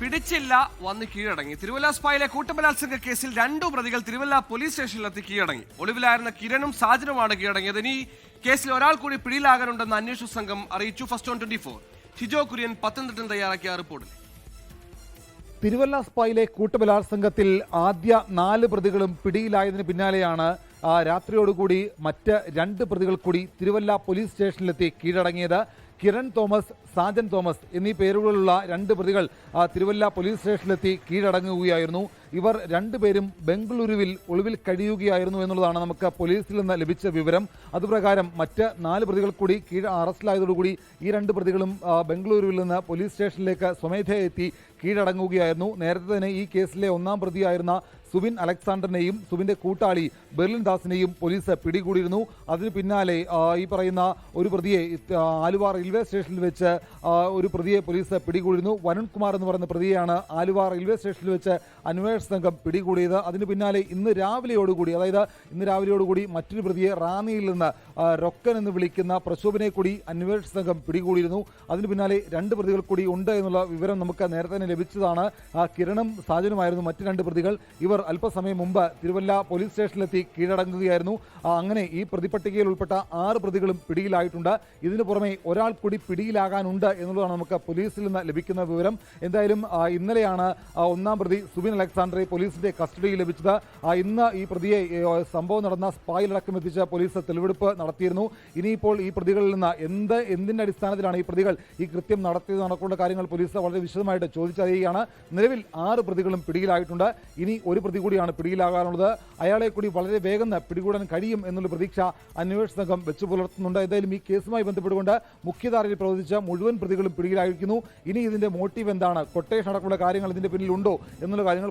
പിടിച്ചില്ല വന്ന് കീഴടങ്ങി. തിരുവല്ല സ്പായിലെ കൂട്ടബലാത്സംഗ കേസിൽ രണ്ടു പ്രതികൾ തിരുവല്ല പോലീസ് സ്റ്റേഷനിലെത്തി കീഴടങ്ങി. ഒളിവിലായിരുന്ന കിരണും സാജനുമാണ് കീഴടങ്ങിയത്. ഇനി കേസിൽ ഒരാൾ കൂടി പിടിയിലാകാനുണ്ടെന്ന് അന്വേഷണ സംഘം അറിയിച്ചു. First on twenty four. Shijo Kurian പത്തനംതിട്ടയിൽ തയ്യാറാക്കിയ റിപ്പോർട്ടിൽ. തിരുവല്ല സ്പായിലെ കൂട്ടബലാത്സംഗത്തിൽ ആദ്യ നാല് പ്രതികളും പിടിയിലായതിനു പിന്നാലെയാണ് രാത്രിയോടുകൂടി മറ്റ് രണ്ട് പ്രതികൾ കൂടി തിരുവല്ല പോലീസ് സ്റ്റേഷനിലെത്തി കീഴടങ്ങിയത്. കിരൺ തോമസ് സാജൻ തോമസ് എന്നീ പേരുകളുള്ള രണ്ട് പ്രതികൾ തിരുവല്ല പോലീസ് സ്റ്റേഷനിലെത്തി കീഴടങ്ങുകയായിരുന്നു. ഇവർ രണ്ടുപേരും ബംഗളൂരുവിൽ ഒളിവിൽ കഴിയുകയായിരുന്നു എന്നുള്ളതാണ് നമുക്ക് പോലീസിൽ നിന്ന് ലഭിച്ച വിവരം. അതുപ്രകാരം മറ്റ് നാല് പ്രതികൾ കൂടി കീഴ അറസ്റ്റിലായതോടുകൂടി ഈ രണ്ട് പ്രതികളും ബംഗളൂരുവിൽ നിന്ന് പോലീസ് സ്റ്റേഷനിലേക്ക് സ്വമേധയാ എത്തി കീഴടങ്ങുകയായിരുന്നു. നേരത്തെ തന്നെ ഈ കേസിലെ ഒന്നാം പ്രതിയായിരുന്ന സുബിൻ അലക്സാണ്ടറിനെയും സുബിന്റെ കൂട്ടാളി ബെർലിൻ ദാസിനെയും പോലീസ് പിടികൂടിയിരുന്നു. അതിന് പിന്നാലെ ഈ പറയുന്ന ഒരു പ്രതിയെ ആലുവ റെയിൽവേ സ്റ്റേഷനിൽ വെച്ച് ഒരു പ്രതിയെ പോലീസ് പിടികൂടിയിരുന്നു. വരുൺ കുമാർ എന്ന് പറയുന്ന പ്രതിയാണ് ആലുവ റെയിൽവേ സ്റ്റേഷനിൽ വെച്ച് അന്വേഷണ സംഘം പിടികൂടിയത്. അതിന് പിന്നാലെ ഇന്ന് രാവിലെയോടുകൂടി അതായത് ഇന്ന് രാവിലെയോടുകൂടി മറ്റൊരു പ്രതിയെ റാന്നിയിൽ നിന്ന് റൊക്കൻ എന്ന് വിളിക്കുന്ന പ്രശോഭനെ കൂടി അന്വേഷണ സംഘം പിടികൂടിയിരുന്നു. അതിന് പിന്നാലെ രണ്ട് പ്രതികൾ കൂടി ഉണ്ട് എന്നുള്ള വിവരം നമുക്ക് നേരത്തെ തന്നെ ലഭിച്ചതാണ്. കിരണും സാജനുമായിരുന്നു മറ്റ് രണ്ട് പ്രതികൾ. ഇവർ അല്പസമയം മുമ്പ് തിരുവല്ല പോലീസ് സ്റ്റേഷനിലെത്തി കീഴടങ്ങുകയായിരുന്നു. അങ്ങനെ ഈ പ്രതിപട്ടികയിൽ ഉൾപ്പെട്ട ആറ് പ്രതികളും പിടിയിലായിട്ടുണ്ട്. ഇതിനു പുറമെ ഒരാൾ കൂടി പിടിയിലാകാനുണ്ട് എന്നുള്ളതാണ് നമുക്ക് പോലീസിൽ നിന്ന് ലഭിക്കുന്ന വിവരം. എന്തായാലും ഇന്നലെയാണ് ഒന്നാം പ്രതി സുബിൻ അലക്സാണ്ടറെ പോലീസിന്റെ കസ്റ്റഡിയിൽ ലഭിച്ചത്. ഇന്ന് ഈ പ്രതിയെ സംഭവം നടന്ന സ്പായിലടക്കം എത്തിച്ച പോലീസ് തെളിവെടുപ്പ് നടത്തിയിരുന്നു. ഇനിയിപ്പോൾ ഈ പ്രതികളിൽ നിന്ന് എന്ത് എന്തിന്റെ അടിസ്ഥാനത്തിലാണ് ഈ പ്രതികൾ ഈ കൃത്യം നടത്തിയത് നടക്കേണ്ട കാര്യങ്ങൾ പോലീസ് വളരെ വിശദമായിട്ട് ചോദിച്ചറിയുകയാണ്. നിലവിൽ ആറ് പ്രതികളും പിടിയിലായിട്ടുണ്ട്. ഇനി ഒരു പ്രതി കൂടിയാണ് പിടിയിലാകാനുള്ളത്. അയാളെ കൂടി വളരെ വേഗം പിടികൂടാൻ കഴിയും എന്നുള്ള പ്രതീക്ഷ അന്വേഷണ സംഘം വെച്ചു പുലർത്തുന്നുണ്ട്. എന്തായാലും ഈ കേസുമായി ബന്ധപ്പെട്ടുകൊണ്ട് മുഖ്യധാരയിൽ പ്രവർത്തിച്ച മുഴുവൻ പ്രതികളും പിടിയിലായിരിക്കുന്നു. ഇനി ഇതിന്റെ മോട്ടീവ് എന്താണ്? കൊട്ടേഷൻ അടക്കമുള്ള കാര്യങ്ങൾ ഇതിന്റെ പിന്നിലുണ്ടോ? എന്നുള്ള കാര്യങ്ങൾ